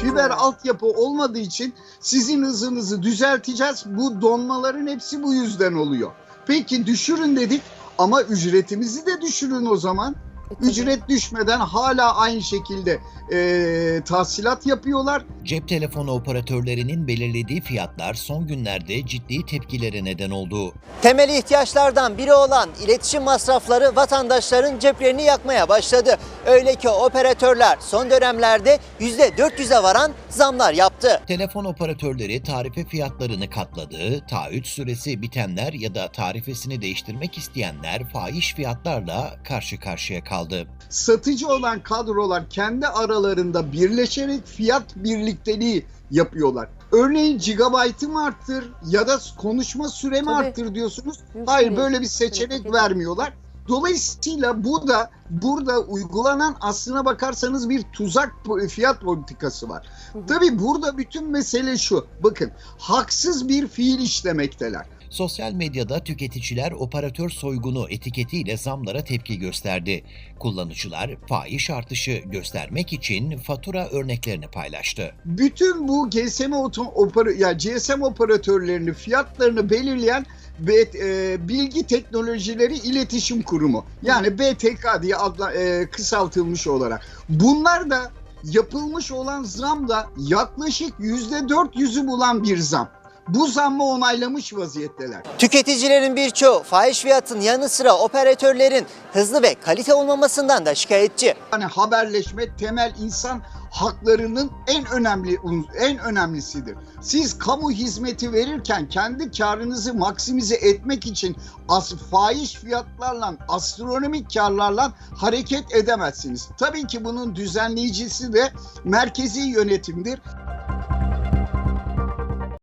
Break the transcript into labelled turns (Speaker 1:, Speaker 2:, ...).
Speaker 1: Fiber altyapı olmadığı için sizin hızınızı düzelteceğiz. Bu donmaların hepsi bu yüzden oluyor. Peki düşürün dedik ama ücretimizi de düşürün o zaman.
Speaker 2: E.
Speaker 1: Ücret düşmeden hala aynı şekilde eee tahsilat yapıyorlar.
Speaker 3: Cep telefonu operatörlerinin belirlediği fiyatlar son günlerde ciddi tepkilere neden oldu.
Speaker 4: Temel ihtiyaçlardan biri olan iletişim masrafları vatandaşların ceplerini yakmaya başladı. Öyle ki operatörler son dönemlerde %400'e varan zamlar yaptı.
Speaker 3: Telefon operatörleri tarife fiyatlarını katladı, taahhüt süresi bitenler ya da tarifesini değiştirmek isteyenler fahiş fiyatlarla karşı karşıya kaldı.
Speaker 1: Satıcı olan kadrolar kendi aralarında birleşerek fiyat birlikteliği yapıyorlar. Örneğin gigabaytı mı arttır ya da konuşma süremi
Speaker 2: Tabii.
Speaker 1: arttır diyorsunuz. Hayır böyle bir seçenek vermiyorlar. Dolayısıyla bu da burada uygulanan aslına bakarsanız bir tuzak fiyat politikası var.
Speaker 2: Hı hı.
Speaker 1: Tabii burada bütün mesele şu. Bakın haksız bir fiil işlemekteler.
Speaker 3: Sosyal medyada tüketiciler operatör soygunu etiketiyle zamlara tepki gösterdi. Kullanıcılar fahiş artışı göstermek için fatura örneklerini paylaştı.
Speaker 1: bütün bu GSM oto, opera, ya GSM operatörlerini fiyatlarını belirleyen Bilgi Teknolojileri İletişim Kurumu yani BTK diye adla, e, kısaltılmış olarak. Bunlar da yapılmış olan zam da yaklaşık yüzde dört yüzü bulan bir zam. Bu zammı onaylamış vaziyetteler.
Speaker 4: Tüketicilerin birçoğu fahiş fiyatın yanı sıra operatörlerin hızlı ve kalite olmamasından da şikayetçi.
Speaker 1: Yani haberleşme temel insan haklarının en önemli en önemlisidir. Siz kamu hizmeti verirken kendi karınızı maksimize etmek için as fahiş fiyatlarla, astronomik karlarla hareket edemezsiniz. Tabii ki bunun düzenleyicisi de merkezi yönetimdir.